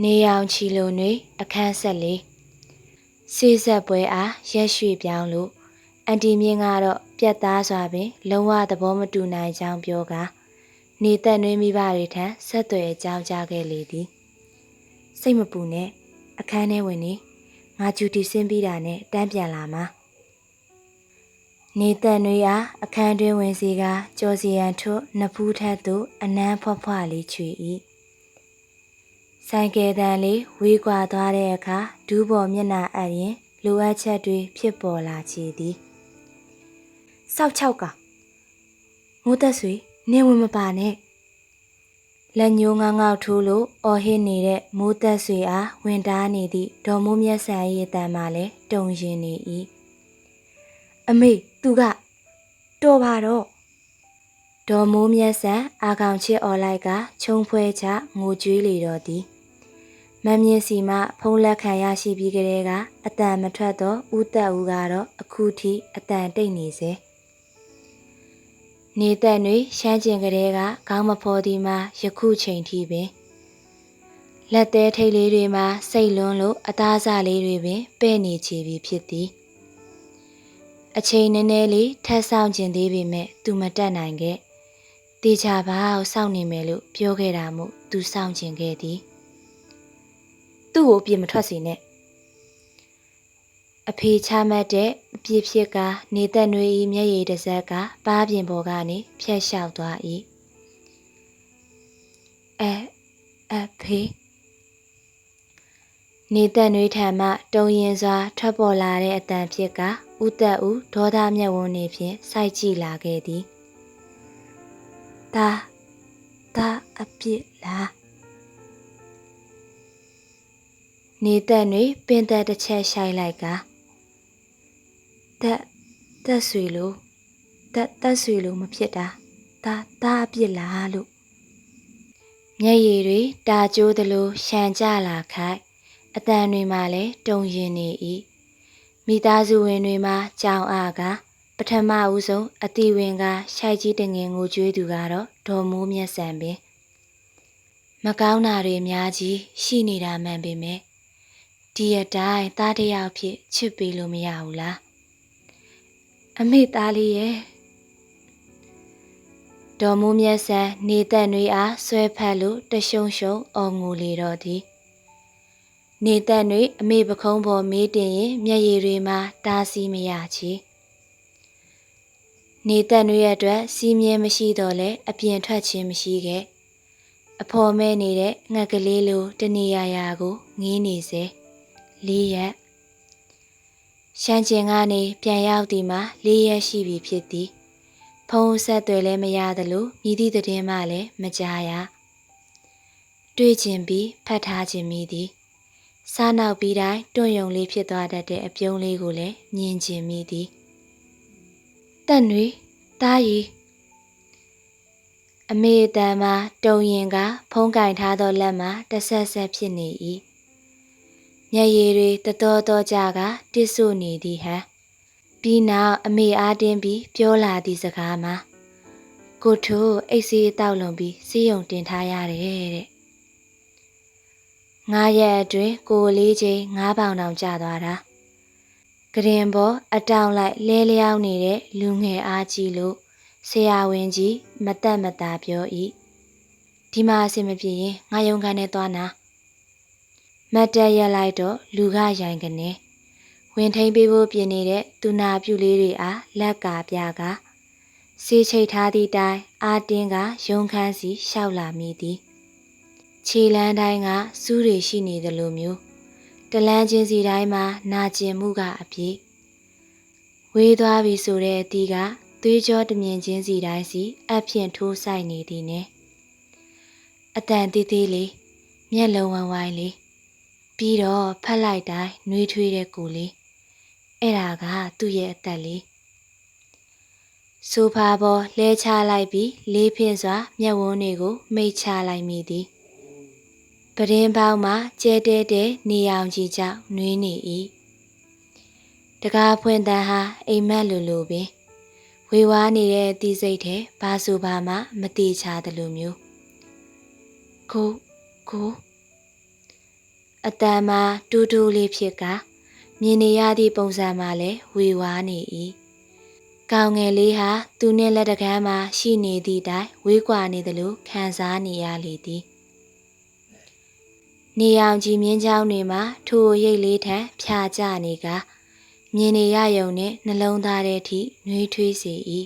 နေရောင်ချီလိုတွေအခန်းဆက်လေးစေးဆက်ပွဲအားရက်ရွှေ့ပြောင်းလို့အန်တီမြင့်ကတော့ပြက်သားစွာပင် လုံးဝသဘောမတူနိုင်ကြောင်းပြောကာနေသက်နှွေးမိဘတွေထံဆက်သွယ်အကြောင်းကြားခဲ့လေသည်စိတ်မပူနဲ့အခန်းထဲဝင်နေငါဂျူတီဆင်းပြီးတာနဲ့တန်းပြန်လာမှာနေသက်နှွေးအားအခန်းတွင်ဝင်စီကကြော်စီရန်ထွတ်နဖူးထက်သို့အနမ်းဖွားဖွားလေးချွေ၏ ဆိုင်ကယ်တန်လေးဝေးကွာသွားတဲ့အခါဒူးပေါ်မျက်နှာအပ်ရင်လိုအပ်ချက်တွေဖြစ်ပေါ်လာချေသည်စောက်ချောက်ကငိုးသက်ဆွေနင်းဝင်မပါနဲ့လက်ညိုးငေါငေါထိုးလို့အော်ဟစ်နေတဲ့မိုးသက်ဆွေအားဝင်တားနေသည့်ဒေါ်မိုးမျက်စံ၏အတန်မှလည်းတုံရင်နေ၏အမေသူကတော်ပါတော့ဒေါ်မိုးမျက်စံအာကောင်ချစ်អော်လိုက်ကခြုံဖွဲချငိုကြွေးလေတော့သည် မမြင့်စီမှဖုံးလက်ခံရရှိပြီးကလေးကအတန်မထွက်တော့ဥသက်ဦးကတော့အခုထိအတန်တိတ်နေစေနေသက်တွေရှမ်းကျင်ကလေးကခေါင်းမဖော်သည်မှာယခုချိန်ထိပင်လက်သေးထိတ်လေးတွေမှာစိတ်လွန်းလို့အသားစားလေးတွေပင်ပဲ့နေချပြီဖြစ်သည်အချိန်နည်းနည်းလေးထပ်ဆောင်ခြင်းသေးပေမဲ့သူမတက်နိုင်ခဲ့တေချာပါကိုစောင့်နေမယ်လို့ပြောခဲ့တာမို့သူစောင့်ခြင်းခဲ့သည် သူ့ကိုအပြစ်မထွက်စေနဲ့အဖေချမှတ်တဲ့အပြစ်ဖြစ်ကနေသက်နွေဤမျက်ရည်တစ်စက်ကပါးပြင်ပေါ်ကနေဖြတ်လျှောက်သွား၏အဲအဖေနေသက်နွေထံမှတုံရင်စွာထွက်ပေါ်လာတဲ့အတန်ဖြစ်ကဥသက်ဦးဒေါသမျက်ဝန်းနေဖြင့်စိုက်ကြည့်လာခဲ့သည်ဒါဒါအပြစ်လား နေသက်တွေပင်သက်တစ်ချက်ရှိုက်လိုက်ကတက်တက်ဆွေလို့တက်တက်ဆွေလို့မဖြစ်တာဒါဒါအပြစ်လားလို့မျက်ရည်တွေတာကျိုးသလိုရှံကြလာခိုက်အတန်တွေမှလည်းတုံရင်နေ၏မိသားစုဝင်တွေမှာကြောင်အားကပထမဦးဆုံးအတီဝင်ကရှိုက်ကြီးတငင်ကိုကျွေးသူကတော့ဒေါ်မိုးမျက်စံပင်မကောင်းတာတွေအများကြီးရှိနေတာမှန်ပေမဲ့ ဒီရတိုင်းသားတယောက်ဖြစ်ချစ်ပေးလို့မရဘူးလားအမေသားလေးရဲ့ဒေါ်မိုးမျက်စံနေသက်တွေအားဆွဲဖက်လို့တရှုံရှုံအော်ငိုလေတော့သည်နေသက်တွေအမေပခုံးပေါ်မေးတင်ရင်မျက်ရည်တွေမှာတားစီးမရချီနေသက်တွေရဲ့အတွက်စီးမြဲမရှိတော့လဲအပြင်ထွက်ခြင်းမရှိခဲ့အဖော်မဲနေတဲ့ငှက်ကလေးလိုတနေရာရာကိုငေးနေစေ လေးရက်ရှမ်းကျင်ကနေပြန်ရောက်ဒီမှာလေးရက်ရှိပြီဖြစ်သည်ဖုံးဆက်သွယ်လည်းမရသလိုမြည်သည့်တဲ့မှလည်းမကြားရတွေ့ခြင်းပြီးဖတ်ထားခြင်းမိသည်စားနောက်ပြီးတိုင်းတွန့်ယုံလေးဖြစ်သွားတတ်တဲ့အပြုံးလေးကိုလည်းမြင်ခြင်းမိသည်တက်နွေတားရီအမေတန်မှာတုံရင်က ဖုံးကင်ထားသောလက်မှာတဆက်ဆက်ဖြစ်နေ၏ မျက်ရည်တွေတတော်တော်ကြကတစ်ဆုနေသည်ဟန်ပြီးနောက်အမေအားတင်းပြီးပြောလာသည့်စကားမှာကိုထိုးအိတ်စီးတောက်လုံပြီးစီးရုံတင်ထားရတယ်တဲ့ငါးရက်အတွင်းကိုလေးချင်းငါးပေါင်တောင်ကျသွားတာကရင်ပေါ်အတောင်လိုက်လဲလျောင်းနေတဲ့လူငယ်အားကြီးလို့ဆရာဝန်ကြီးမတက်မတာပြော၏ဒီမှာအဆင်မပြေရင်ငါယုံခံနဲ့သွားနာ မတ်တက်ရက်လိုက်တော့လူကရိုင်ကနေဝင်ထိန်ပေးဖို့ပြင်နေတဲ့သူနာပြုလေးတွေအားလက်ကာပြကစေးချိတ်ထားသည့်တိုင်အာတင်းကရုံခန်းစီရှောက်လာမိသည်ခြေလန်းတိုင်းကစူးတွေရှိနေသလိုမျိုးတလန်းချင်းစီတိုင်းမှာနာကျင်မှုကအပြည့်ဝေးသွားပြီဆိုတဲ့အတီးကသွေးကြောတမြင်ချင်းစီတိုင်းစီအဖြင့်ထိုးဆိုင်နေသည်နဲ့အတန်သေးသေးလေးမျက်လုံးဝိုင်းဝိုင်းလေး ပြီးတော့ဖက်လိုက်တိုင်းနှွေးထွေးတဲ့ကိုလေးအဲ့ဒါကသူ့ရဲ့အသက်လေးဆိုဖာပေါ်လဲချလိုက်ပြီးလေးဖင်စွာ မျက်ဝန်းတွေကိုမိတ်ချလိုက်မိသည်ပဒင်းပေါင်းမှာကျဲတဲတဲနေအောင်ကြီးကြောင့်နှွေးနေ၏တကားဖွင့်တန်းဟာအိမ်မက်လိုလိုပင်ဝေဝါးနေတဲ့တီးစိတ်ထဲဘာဆိုဘာမှမတိချသလိုမျိုးကိုကို အတန်မှာတူးတူးလေးဖြစ်ကမြင်နေရသည့်ပုံစံမှာလည်းဝေဝါးနေ၏ကောင်းငယ်လေးဟာသူနှင့်လက်တကမ်းမှာရှိနေသည့်တိုင်ဝေးကွာနေသလိုခံစားနေရလေသည်နေအောင်ကြည်မြင်းချောင်းတွေမှာထိုရိတ်လေးထံဖြာကျနေကမြင်နေရယုံနှင့်နှလုံးသားထဲထိနှွေးထွေးစေ၏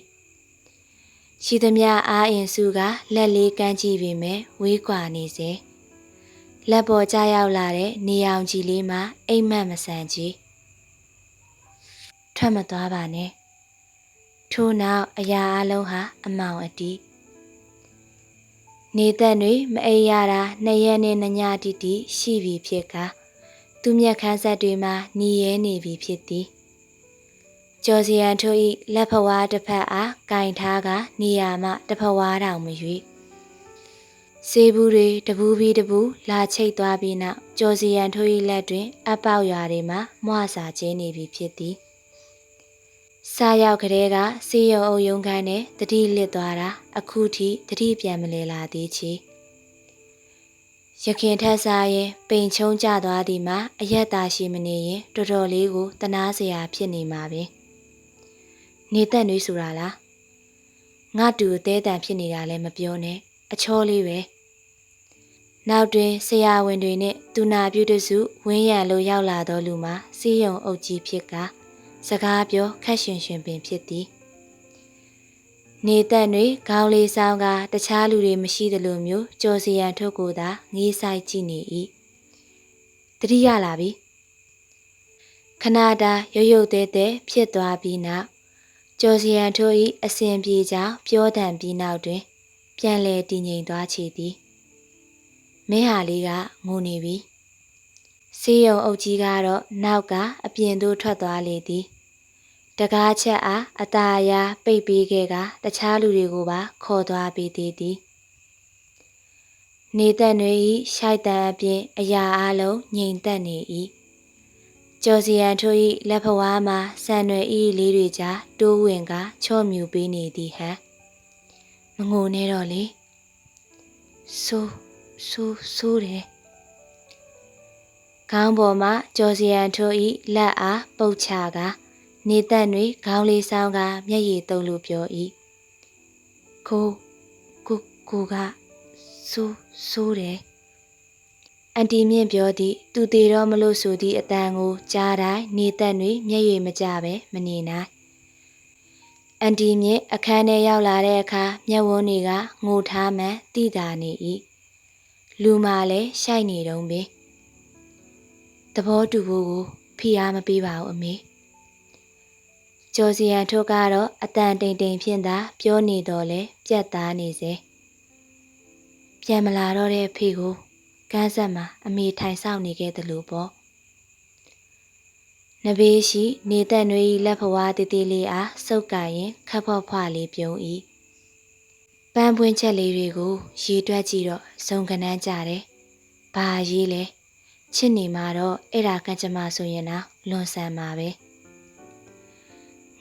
ရှိသမျှအားအင်စုကလက်လေးကမ်းကြည့်ပေမဲ့ဝေးကွာနေစေ လက်ပေါ်ကျရောက်လာတဲ့နေအောင်ကြည်လေးမှာအိမ်မက်မဆန်ကြီးထွက်မသွားပါနဲ့ထို့နောက်အရာအလုံးဟာအမောင်အတီးနေသက်တွေမအိပ်ရတာနှစ်ရက်နဲ့နှစ်ညတိတိရှိပြီဖြစ်ကသူမျက်ခမ်းဆက်တွေမှာหนีရဲနေပြီဖြစ်သည်ကျော်စီယန်ထိုဤလက်ဖဝါးတစ်ဖက်အားကင်ထားကနေရာမှတစ်ဖဝါးတောင်မရွေ စေဘူးတွေတပူးပြီးတပူးလာချိတ်သွားပြီးနောက်ကျော်စီယန်ထိုဤလက်တွင် အပေါက်ရွာတွေမှာမွာစာကျင်းနေပြီဖြစ်သည်စားရောက်ကလေးကစီယုံအုံယုံခန်းနဲ့တတိလစ်သွားတာအခုထိတတိပြန်မလဲလာသေးချေရခင်ထက်စားရင်ပိန်ချုံကျသွားသည်မှာအယက်သားရှိမနေရင်တော်တော်လေးကိုတနာစရာဖြစ်နေမှာပဲနေသက်နှွေးဆိုတာလားငါတူအသေးတန်ဖြစ်နေတာလည်းမပြောနဲ့အချောလေးပဲ နောက်တွင်ဆရာဝန်တွေနဲ့သူနာပြုတစုဝင်းရံလို့ရောက်လာသောလူမှာစီးရုံအုပ်ကြီးဖြစ်ကစကားပြောခက်ရှင်ရှင်ပင်ဖြစ်သည်နေသက်တွေခေါင်းလေးဆောင်ကတခြားလူတွေမရှိသလိုမျိုးကြော်စီရန်ထုတ်ကိုသာငေးဆိုင်ကြည့်နေ၏တတိယလာပြီခဏတာရုတ်ရုတ်သေးသေးဖြစ်သွားပြီးနောက်ကျော်စီရန်ထို၏အစဉ်ပြေကြောင့်ပြောတံပြီးနောက်တွင် ပြန်လဲတည်ငြိမ်သွားချေသည် မင်းဟာလေးကငိုနေပြီစေးရုံအုပ်ကြီးကတော့နောက်ကအပြင်သို့ထွက်သွားလေသည်တကားချက်အားအตาအရာပိတ်ပေးခဲ့ကတခြားလူတွေကိုပါခေါ်သွားပေးသေးသည်နေသက်တွေ၏ရှိုက်တန်အပြင်အရာအလုံးငြိမ်သက်နေ၏ကျော်စီယန်ထို၏လက်ဖဝါးမှာဆန်ရွယ်ဤလေးတွေကြားတိုးဝင်ကချော့မြူပေးနေသည်ဟန်မငိုနဲ့တော့လေဆိုး ဆိုးဆိုးတယ်ခေါင်းပေါ်မှာကျော်စီယန်ထို၏လက်အားပုတ်ချကနေသက်တွေခေါင်းလေးဆောင်ကမျက်ရည်တုံးလို့ပြော၏ကိုကိုကိုကဆိုးဆိုးတယ်အန်တီမြင့်ပြောသည့်သူသေးတော့မလို့ဆိုသည့်အတန်ကိုကြားတိုင်းနေသက်တွေမျက်ရည်မကျပဲမနေနိုင်အန်တီမြင့်အခန်းထဲရောက်လာတဲ့အခါမျက်ဝန်းတွေကငိုထားမှန်တိတာနေ၏ လူမလည်းရှိုက်နေတုံးပင်သဘောတူဖို့ကိုဖိအားမပေးပါဘူးအမေကျော်စီယန်ထုတ်ကတော့အတန်တိမ်တိမ်ဖြင့်သာပြောနေတော့လဲပြက်သားနေစေပြန်မလာတော့တဲ့ဖေကိုကန်းဆက်မှာအမေထိုင်ဆောင်နေခဲ့တယ်လို့ပေါ့နဘေးရှိ နေသက်နွေးလက်ဖွားတည်တည်လေးအားစုပ်ကရင်ခပ်ဖွားဖွားလေးပြုံး၏ ပန်းပွင့်ချက်လေးတွေကို ရေတွက်ကြည့်တော့စုံကနန်းကြတယ်ဘာရေးလဲချစ်နေမှာတော့အဲ့ဒါကကြမ္မာဆိုရင်တော့လွန်ဆန်မှာပဲ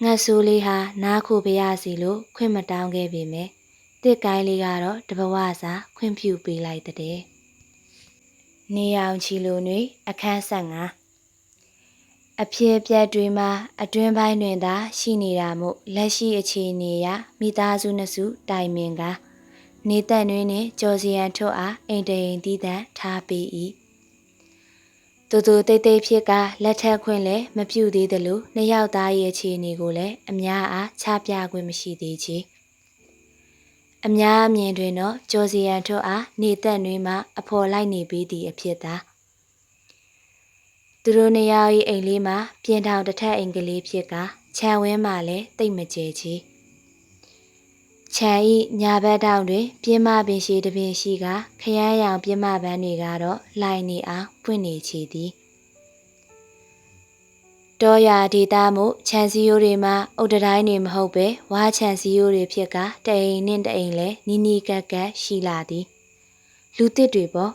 ငတ်ဆိုးလေးဟာနားခုပြရစီလို့ခွင့်မတောင်းခဲ့ပေမယ့်တစ်ကိုင်းလေးကတော့တဘဝစာခွင့်ပြုပေးလိုက်တဲ့နေအောင်ချီလိုတွင်အခန်းဆက်ငါ အဖြစ်ပြက်တွေမှာအတွင်းပိုင်းတွင်သာရှိနေတာမို့လက်ရှိအခြေအနေအရမိသားစုနှစုတိုင်ပင်ကနေသက်တွင်နှင့်ကြော်စီရန်ထုတ်အားအိမ်တအိမ်တည်တံထားပေး၏တူတူတိတ်တိတ်ဖြစ်ကလက်ထက်ခွင့်လည်းမပြုသေးသလိုနှစ်ယောက်သားရဲ့အခြေအနေကိုလည်းအများအားချပြခွင့်မရှိသေးချေအများအမြင်တွင်တော့ဂျော်စီယန်ထွတ်အားနေသက်နှွေးမှအဖော်လိုက်နေပြီးသည့်အဖြစ်သာ သူတို့နှစ်ယောက်၏အိမ်လေးမှာပြင်ထောင်တစ်ထပ်အိမ်ကလေးဖြစ်ကခြံဝင်းမှလည်းတိတ်မကျဲချေခြံဤညာဘက်တောင်တွင် ပြင်းမပင်ရှိတပင်ရှိကခရမ်းရောင်ပြင်းမပန်းတွေကတော့လိုင်နေအောင်ပွင့်နေချေသည်တောရဒေတာမှုခြံစည်းရိုးတွေမှာအုတ်တိုင်းတွေမဟုတ်ပဲဝါခြံစည်းရိုးတွေဖြစ်ကတအိမ်နဲ့တအိမ်လဲနီးနီးကပ်ကပ်ရှိလာသည် လူတစ်တွေပေါ့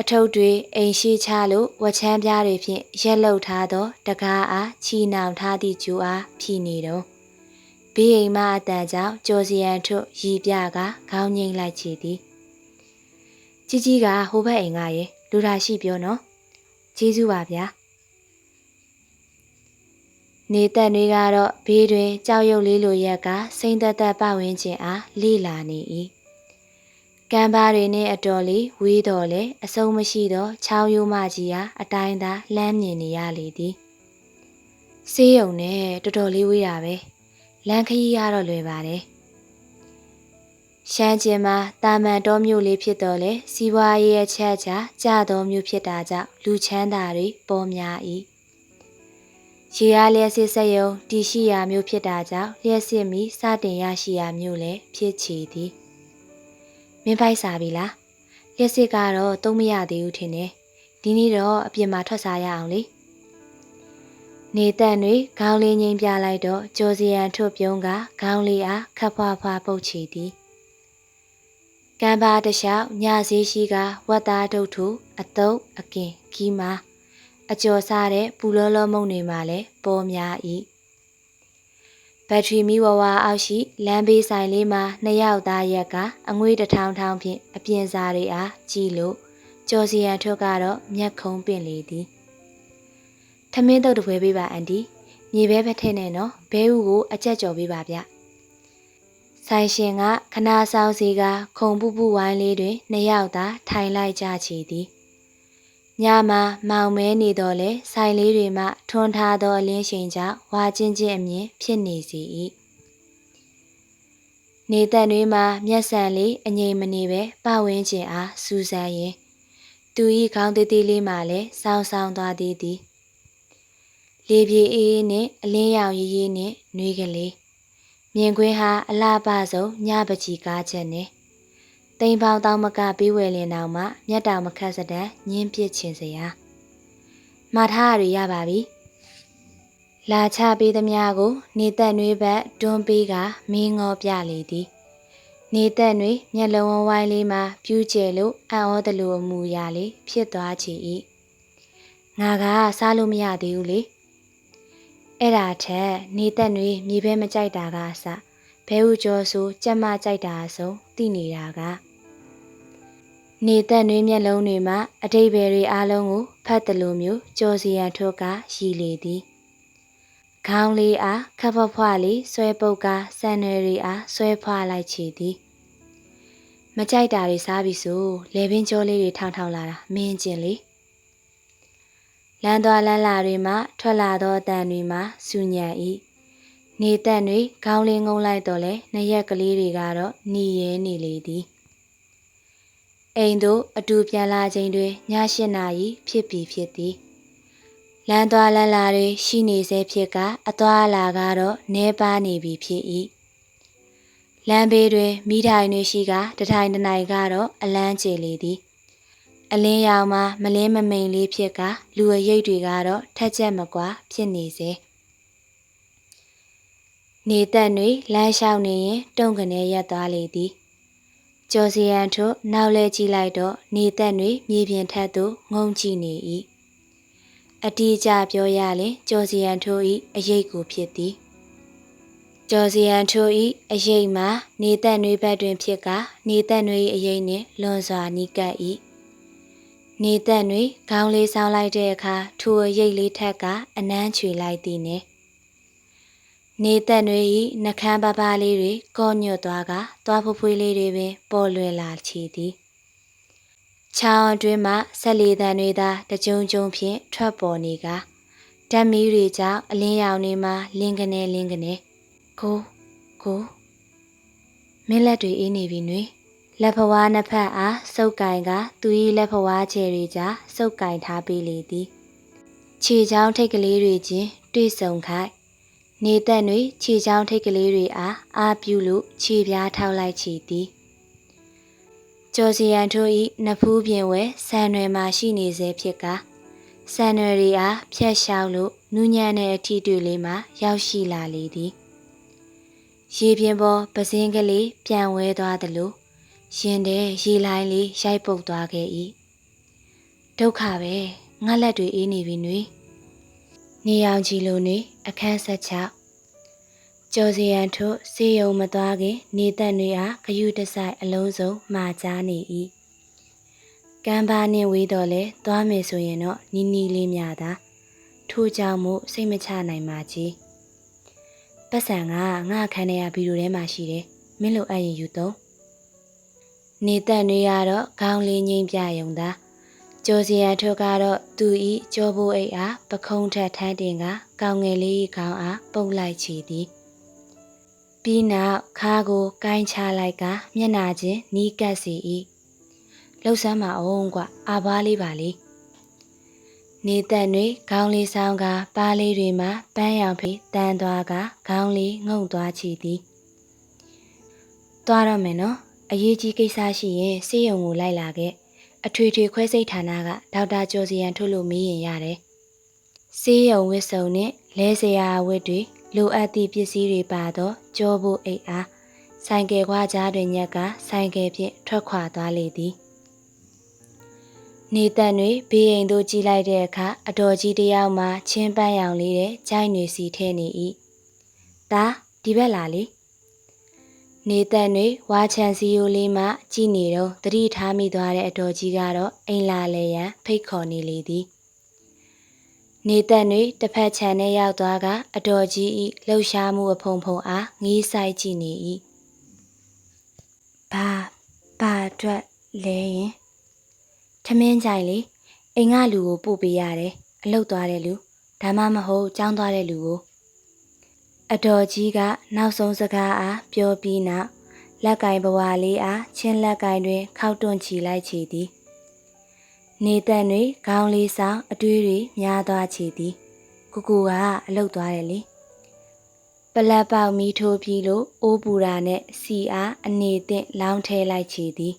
အထုပ်တွေအိမ်ရှိချလို့ဝချမ်းပြားတွေဖြင့်ရက်လုတ်ထားသောတကားအားချီနှောင်ထားသည့်ကျူအားဖြီနေတော့ဘေးအိမ်မအတန်ကြောင့်ကြော်စီယန်ထွတ်ရီပြကခေါင်းငိမ့်လိုက်ချီသည်ကြီးကြီးကဟိုဘက်အိမ်ကရေလူတာရှိပြောနော်ကျေးဇူးပါဗျာနေသက်တွေကတော့ဘေးတွင်ကြောက်ရွံ့လေးလိုရက်ကစိမ့်သက်သက်ပဝင်းခြင်းအားလိလာနေ၏ ကံပါတွေနဲ့အတော်လေးဝေးတော်လေအဆုံးမရှိသောချောင်းရိုးမကြီးဟာအတိုင်းသာလှမ်းမြင်နေရလေသည်စေးရုံနဲ့တော်တော်လေးဝေးတာပဲလမ်းခရီးရတော့လွယ်ပါတယ်ရှမ်းကျင်မှာတာမန်တော်မျိုးလေးဖြစ်တော်လေစီးပွားရေးအချက်ချာကြတော်မျိုးဖြစ်တာကြောင့်လူချမ်းသာတွေပေါ်များ၏ရေအားလျှက်စစ်ဆက်ယုံတည်ရှိရာမျိုးဖြစ်တာကြောင့်လျှက်စစ်မီစတင်ရရှိရာမျိုးလည်းဖြစ်ချီသည် မင်းပိုက်စားပြီလားလျှက်စစ်ကတော့သုံးမရသေးဘူးထင်တယ်ဒီနေ့တော့အပြင်မှာထွက်စားရအောင်လေနေတန်တွေခေါင်းလေးငိမ့်ပြလိုက်တော့ကြော်စီရန်ထွတ်ပြုံးကခေါင်းလေးအားခပ်ဖွားဖွားပုတ်ချီသည်ကံပါတလျှောက်ညစည်းရှိကဝတ်သားဒုတ်ထုအတုပ်အကင်ကီးမာအကျော်စားတဲ့ပူလောလောမုံတွေမှာလည်းပေါ်များ၏ ဘက်ထရီမီဝဝအောက်ရှိလမ်းဘေးဆိုင်လေးမှာနှစ်ယောက်သားရက်ကအငွေးတထောင်ထောင်ဖြင့်အပြင်စားတွေအားကြည့်လို့ကျော်စီရန်ထွတ်ကတော့မျက်ခုံးပင့်လေသည်ထမင်းတုပ်တစ်ပွဲပေးပါအန်တီမြေပဲပဲထဲ့နေနော်ဘဲဥကိုအကြက်ကြော်ပေးပါဗျဆိုင်ရှင်ကခနာဆောင်စီကခုံပူပူဝိုင်းလေးတွင်နှစ်ယောက်သာထိုင်လိုက်ကြချီသည် ညမှာမောင်မဲနေတော့လေဆိုင်လေးတွေမှထွန်းထားသောအလင်းရှင်ကြောင့်ဝါချင်းချင်းအမြင်ဖြစ်နေစီ၏နေတန်တွေမှာမျက်စံလေးအငြိမ်မနေပဲပဝင်းကျင်အားစူးစမ်းရင်သူ၏ခေါင်းသေးသေးလေးမှလည်းစောင်းဆောင်းသွားသေးသည်လေပြေးအေးအေးနဲ့အလင်းရောင်ရီရီနဲ့နှွေးကလေးမြင်ကွင်းဟာအလားပဆုံးညပကြီးကားချက်နဲ့ တိမ်ပေါင်းတောင်မကပေးဝယ်လင်တောင်မှမျက်တောင်မခတ်စတဲ့ညင်းပစ်ချင်စရာမထားရရပါပြီလာချပေးသမျှကို နေသက်နှွေးဘက်တွန်းပေးကမင်းငေါပြလေသည် နေသက်နှွေးမျက်လုံးဝဝိုင်းလေးမှာပြူးကျဲလို့အံ့ဩသလိုအမူအရာလေးဖြစ်သွားချီ၏ငါကစားလို့မရသေးဘူးလေအဲ့ဒါထက်နေသက်နှွေးမြေဘဲမကြိုက်တာကအစဘဲဥကျော်ဆိုကြက်မကြိုက်တာအဆုံးသိနေတာက နေသက်နှွေးမျက်လုံးတွေမှာအတိတ်ဘယ်တွေအားလုံးကိုဖတ်တယ်လို့မျိုးကြော်စီရန်ထုတ်ကရည်လေသည်ခေါင်းလေးအားခပ်ဖွားလေးဆွဲပုတ်ကဆန်ရွယ်တွေအားဆွဲဖွားလိုက်ချီသည်မကြိုက်တာတွေစားပြီဆိုလေပင်ကြောလေးတွေထောင်ထောင်လာတာမင်းကျင်လေလမ်းသွားလမ်းလာတွေမှာထွက်လာသောအတန်တွေမှာစူညံ၏နေတက်တွေခေါင်းလေးငုံလိုက်တော့လဲနှစ်ရက်ကလေးတွေကတော့หนีရဲနေလေသည် အိမ်တို့အတူပြန်လာချိန်တွင်ည၈နာရီဖြစ်ပြီဖြစ်သည်လမ်းသွားလမ်းလာတွေရှိနေစေဖြစ်ကအသွာအလာကတော့နှဲပါနေပြီဖြစ်၏လမ်းဘေးတွင်မိထိုင်တွေရှိကတထိုင်တနိုင်ကတော့အလန်းကျလေသည်အလင်းရောင်မှာမလင်းမမိန်လေးဖြစ်ကလူအရိပ်တွေကတော့ထက်ချက်မကွာဖြစ်နေစေနေတက်တွေလမ်းလျှောက်နေရင်တုံကနေရက်သွားလေသည် ကျော်စီရန်ထို့နောက်လဲကြည့်လိုက်တော့နေတက်တွေမြေပြင်ထက်သို့ငုံကြည့်နေ၏အတီးကြပြောရရင်ကျော်စီရန်ထို့၏အရေးကိုဖြစ်သည်ကျော်စီရန်ထို့၏အရေးမှာနေတက်တွေဘက်တွင်ဖြစ်က နေတက်တွေ၏အရေးနှင့်လွန်စွာနီးကပ်၏နေတက်တွေခေါင်းလေးဆောင်းလိုက်တဲ့အခါထိုအရေးလေးထက်ကအနမ်းချွေလိုက်သည်နှင့် နေသက်တွေ၏နှကန်းပပလေးတွေကော့ညွတ်သွားကသွားဖွဖွေးလေးတွေပင်ပေါ်လွင်လာချီသည်ချောင်းအတွင်းမှဆက်လီတန်တွေသာတကြုံကြုံဖြင့်ထွက်ပေါ်နေကဓာတ်မီးတွေကြောင့်အလင်းရောင်တွေမှာလင်းကနေလင်းကနေကိုကိုမင်းလက်တွေအေးနေပြီနွေလက်ဖွားနှစ်ဖက်အားစုပ်ကင်က သူ၏လက်ဖွားခြေတွေကြားစုပ်ကင်ထားပေးလေသည်ခြေချောင်းထိတ်ကလေးတွေချင်းတွေ့ဆုံခိုက် နေသက်တွေခြေချောင်းထိတ်ကလေးတွေအားအာပြူလို့ခြေပြားထောက်လိုက်ချီသည်ကျော်စီရန်ထိုးဤနဖူးပြင်ဝဲဆန်ရွယ်မှာရှိနေစေဖြစ်ကဆန်ရွယ်တွေအားဖြတ်လျှောက်လို့နူးညံ့တဲ့အထီတွေ့လေးမှာရောက်ရှိလာလေသည်ရေပြင်ပေါ်ပစင်းကလေးပြန်ဝဲသွားသလိုရင်ထဲရေလိုင်းလေးရိုက်ပုတ်သွားခဲ့၏ဒုက္ခပဲငါလက်တွေအေးနေပြီနွေ နေအောင်ကြည်လိုနေအခန်းဆက်ချကျော်စီရန်ထုစေယုံမသွားခင် နေသက်တွေအားဂယုတဆိုင်အလုံးစုံမှာကြားနေ၏ကံပါနှင့်ဝေးတော့လဲသွားမယ်ဆိုရင်တော့နီးနီးလေးများသာထို့ကြောင့်မို့စိတ်မချနိုင်ပါကြီးပတ်စံကငါခန်းထဲကဗီဒီယိုထဲမှာရှိတယ်မင်းလိုအပ်ရင်ယူတော့နေသက်တွေကတော့ခေါင်းလေးငိမ့်ပြယုံသာ ကျော်စီရန်ထုတ်ကတော့သူဤကြောဘိုးအိတ်အားပခုံးထက်ထန်းတင်ကကောင်းငယ်လေးခေါင်းအားပုတ်လိုက်ချီသည်ပြီးနောက်ခါကိုကိုင်းချလိုက်ကမျက်နာချင်းနီးကပ်စီ၏လှုပ်ဆမ်းမအောင်ကွအာဘားလေးပါလေနေသက်တွေခေါင်းလေးဆောင်ကပါးလေးတွေမှာပန်းရောင်ဖိတန်သွားကခေါင်းလေးငုံသွားချီသည်သွားတော့မယ်နော်အရေးကြီးကိစ္စရှိရင်စေယုံကိုလိုက်လာခဲ့ အထွေထွေခွဲစိတ်ဌာနကဒေါက်တာကျော်စီရန်ထုတ်လို့မေးရင်ရတယ်စေယုံဝစ်စုံနဲ့လဲစရာအဝတ်တွေလိုအပ်သည့်ပစ္စည်းတွေပါတော့ကြောဖို့အိတ်အားဆိုင်ကယ်ခွာကြားတွင်ညက်ကဆိုင်ကယ်ဖြင့်ထွက်ခွာသွားလေသည်နေတန်တွေဘေးအိမ်သို့ကြည့်လိုက်တဲ့အခါအတော်ကြီးတစ်ယောက်မှချင်းပန်းရောင်လေးတဲ့ကြိုက်နေစီထဲနေ၏။ဒါဒီဘက်လာလေ။ နေတန်တွေဝါချန်စီယိုလေးမှကြည့်နေတော့တတိထားမိသွားတဲ့အတော်ကြီးကတော့အိမ်လာလေရန်ဖိတ်ခေါ်နေလေသည်။နေတန်တွေတစ်ဖက်ခြံထဲရောက်သွားကအတော်ကြီးဤလှုပ်ရှားမှုအဖုံဖုံအားငေးဆိုင်ကြည့်နေ၏။ဘာဘာအတွက်လဲရင်ထမင်းကြိုင်လေအိမ်ကလူကိုပို့ပေးရတယ်အလုတ်သွားတဲ့လူဒါမှမဟုတ်ကြောင်းသွားတဲ့လူကို အတော်ကြီးကနောက်ဆုံးစကားအားပြောပြီးနောက်လက်ကင်ဘဝလေးအားချင်းလက်ကင်တွင် ခောက်တွန့်ချီလိုက်ချီသည်နေတန်တွေခေါင်းလေးဆောင်အတွေးတွေများသွားချီသည်ကူကူကအလုတ်သွားတယ်လေပလက်ပေါက်မီထိုးပြီးလို့အိုးပူတာနဲ့စီအားအနေသင့်လောင်းထဲလိုက်ချီသည်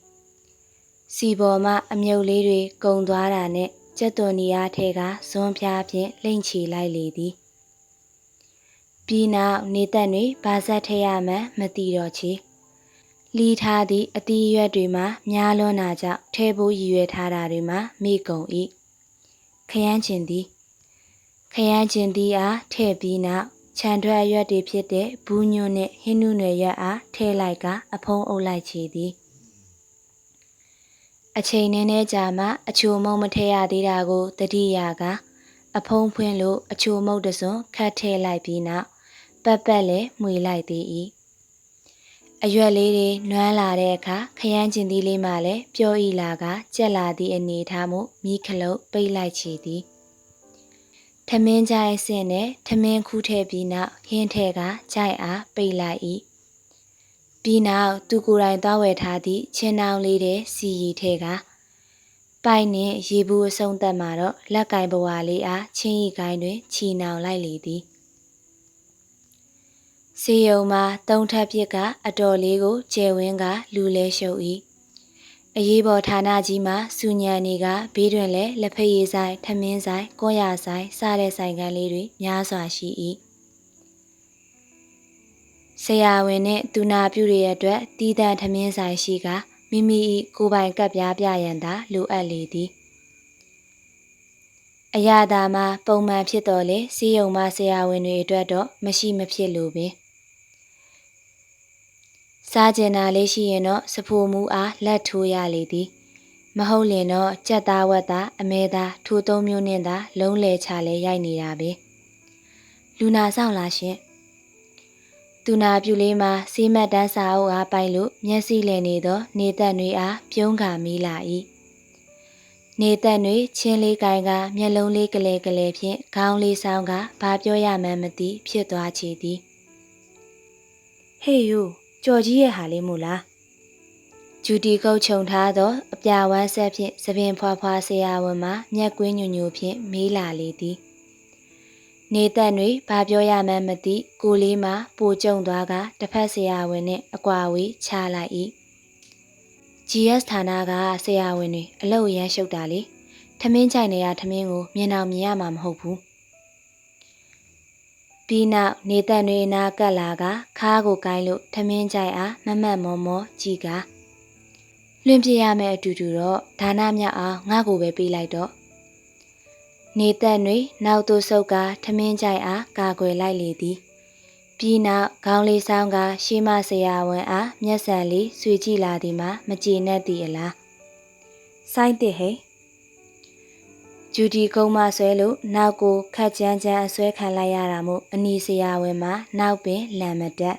စီပေါ်မှအမြုပ်လေးတွေကုံသွားတာနဲ့ကျက်သွန်နီအားထဲကဇွန်ဖျားဖြင့်လိမ့်ချီလိုက်လေသည် ပြီးနောက်နေသက်တွေဘာဆက်ထရမှန်းမသိတော့ချေလီထားသည့်အတီးရွက်တွေမှာများလွန်းတာကြောင့်ထဲဖို့ရည်ရွယ်ထားတာတွေမှာမိကုံ၏ခရမ်းကျင်သည်ခရမ်းကျင်သည်အားထည့်ပြီးနောက်ခြံထွက်ရွက်တွေဖြစ်တဲ့ဘူးညွန့်နှင့်ဟင်းနုနယ်ရွက်အားထည့်လိုက်ကအဖုံးအုပ်လိုက်ချေသည်အချိန်နည်းနည်းကြာမှအချိုမုံမထည့်ရသေးတာကိုတတိယကအဖုံးဖွင့်လို့အချိုမုံတစွန်းခတ်ထည့်လိုက်ပြီးနောက် ပတ်ပတ်လည်းမှွေလိုက်သေး၏အရွက်လေးတွေနွမ်းလာတဲ့အခါခရမ်းကျင်သီးလေးမှလည်းပျော်ဤလာကကြက်လာသည့်အနေထားမှုမိခလုတ်ပိတ်လိုက်ချီသည်ထမင်းကြိုင်စင်နဲ့ထမင်းခူးထည့်ပြီးနောက်ဟင်းထဲကကြိုက်အားပိတ်လိုက်၏ပြီးနောက်သူကိုယ်တိုင်သွားဝယ်ထားသည့်ချင်းနှောင်းလေးတဲ့စီရီထဲကပိုက်နှင့်ရေဘူးအဆုံးသက်မှာတော့လက်ကင်ဘဝလေးအားချင်းရီကိုင်းတွင်ချီနှောင်လိုက်လေသည် စေယုံမှာတုံးထပ်ပြစ်ကအတော်လေးကိုကျယ်ဝင်းကလူလဲရှုပ်၏အရေးပေါ်ဌာနကြီးမှာစူညံနေကဘေးတွင်လည်းလက်ဖက်ရည်ဆိုင်ထမင်းဆိုင်ကွန်ရဆိုင်စတဲ့ဆိုင်ကန်းလေးတွေများစွာရှိ၏ဆရာဝန်နဲ့သူနာပြုတွေအတွက်တီးတန့်ထမင်းဆိုင်ရှိကမိမိ၏ကိုယ်ပိုင်ကပ်ပြားပြရန်သာလိုအပ်လေသည်အရာသာမှာပုံမှန်ဖြစ်တော်လေစီယုံမဆရာဝန်တွေအတွက်တော့မရှိမဖြစ်လိုပင် စားကျင်တာလေးရှိရင်တော့စဖိုမူအားလက်ထိုးရလေသည်မဟုတ်လင်တော့ကြက်သားဝက်သားအမဲသားထိုသုံးမျိုးနဲ့သာလုံးလေချလဲရိုက်နေတာပဲလူနာဆောင်လာရှင်သူနာပြူလေးမှာစီးမတ်တန်းစာအုပ်အားပိုင်လို့မျက်စိလည်နေသော နေသက်တွေအားပြုံးခါမိလာ၏နေသက်တွေချင်းလေးကိုင်ကမျက်လုံးလေးကလေးကလေးဖြင့်ခေါင်းလေးဆောင်ကဘာပြောရမှန်းမသိဖြစ်သွားချေသည်ဟေးယူ ကြော်ကြီးရဲ့ဟာလေးမို့လားဂျူတီကုတ်ခြုံထားသောအပြာဝမ်းဆက်ဖြင့်သပင်ဖွာဖွာဆရာဝန်မှာမျက်ကွင်းညွညွဖြင့်မေးလာလေသည်နေသက်တွေဘာပြောရမှန်းမသိကိုလေးမှပိုကျုံသွားကတစ်ဖက်ဆရာဝန်နဲ့အကွာဝေးချလိုက်၏။ GS ဌာနကဆရာဝန်တွေအလုပ်ရမ်းရှုပ်တာလေထမင်းကြိုင်နေရထမင်းကိုမြင်အောင်မြင်ရမှာမဟုတ်ဘူး။ ပြီးနောက်နေသက်တွေနာကပ်လာကခါးကိုကိုင်းလို့ထမင်းကြိုင်အားမမတ်မောမောကြည်ကလွင်ပြရမယ့်အတူတူတော့ဒါနမြအောင်ငါ့ကိုပဲပေးလိုက်တော့နေသက်တွေနောက်သို့ဆုပ်ကထမင်းကြိုက်အားကာကွယ်လိုက်လေသည်ပြီးနောက်ခေါင်းလေးဆောင်ကရှေးမဆရာဝန်အားမျက်စံလေးဆွေကြည့်လာသည်မှာမကြည်နဲ့သည်အလားစိုင်းတစ်ဟိ ဂျူဒီကုန်းမဆွဲလို့နောက်ကိုခတ်ကြမ်းကြမ်းအဆွဲခံလိုက်ရတာမို့အနီစရာဝင်မှာနောက်ပင်လံမတက်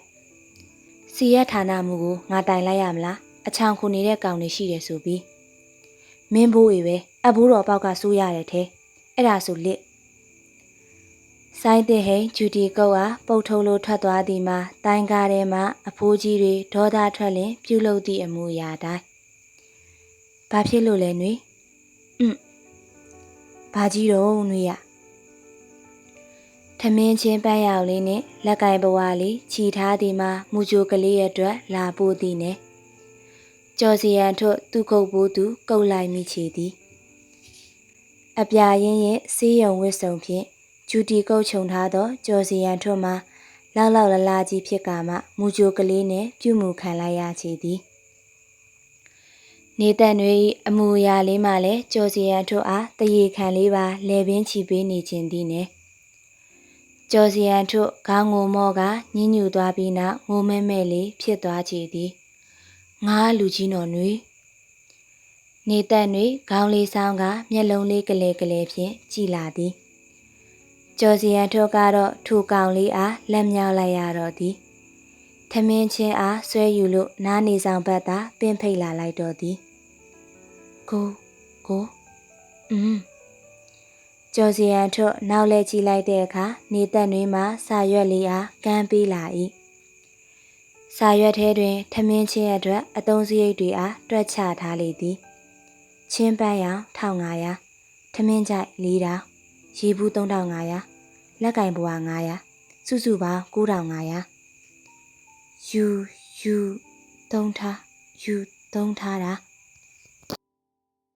စီရဌာနမှုကိုငါတိုင်လိုက်ရမလားအချောင်ခုနေတဲ့ကောင်တွေရှိတယ်ဆိုပြီးမင်းဘိုးတွေပဲအဘိုးတော်ပေါက်ကစိုးရတယ်ထဲအဲ့ဒါဆိုလစ်ဆိုင်တဲ့ဟိန်ဂျူဒီကုတ်အားပုတ်ထုံးလို့ထွက်သွားသည်မှာတိုင်ကားထဲမှာအဖိုးကြီးတွေဒေါသထွက်လင်ပြုတ်လုသည့်အမူအရာတိုင်းဘာဖြစ်လို့လဲနွေอืม ဘာကြီးတော့နွေရထမင်းချင်းပန်းရောက်လေးနဲ့လက်ကင်ဘဝလေးခြီထားသည်မှာမူဂျိုကလေးရဲ့အတွက်လာပို့သည်နဲ့ကျော်စီရန်ထွတ်သူ့ကုတ်ဘူးသူကုတ်လိုက်မိချေသည်အပြာရင်းရဲ့စေးရုံဝစ်စုံဖြင့်ဂျူတီကုတ်ခြုံထားသောကျော်စီရန်ထွတ်မှာလောက်လောက်လလာကြီးဖြစ်ကမှမူဂျိုကလေးနှင့်ပြုမှုခံလိုက်ရချေသည် နေတန်တွေ၏အမူအရာလေးမှလည်းကျော်စီရန်ထွတ်အားတရေခံလေးပါလဲပင်ချီပေးနေခြင်းသည်နဲ့ကျော်စီရန်ထွတ်ခေါင်းငိုမော့ကညှဉ်းညူသွားပြီးနောက်ငိုမဲမဲလေးဖြစ်သွားချေသည်ငါလူကြီးတော်နှွေနေတက်တွေခေါင်းလေးဆောင်ကမျက်လုံးလေးကလေးကလေးဖြင့်ကြည်လာသည်ကျော်စီရန်ထွတ်ကတော့ထူကောင်လေးအားလက်မြောက်လိုက်ရတော့သည်ထမင်းချင်းအားဆွဲယူလို့နားနေဆောင်ဘက်သာပင်ဖိတ်လာလိုက်တော့သည် ကိုကိုอืมကျော်စီရန်ထွတ်နောက်လဲကြည့်လိုက်တဲ့အခါနေတက်တွေမှာစာရွက်လေးအားကမ်းပေးလာ၏စာရွက်ထဲတွင်ထမင်းချင်းအတွက်အသုံးစရိတ်တွေအားတွက်ချထားလေသည်ချင်းပန်းရောင်1500ထမင်းကြိုက်4000ရေဘူး3500လက်ကင်ဘွား900စုစုပေါင်း9500ယူယူသုံးထားယူသုံးထားတာ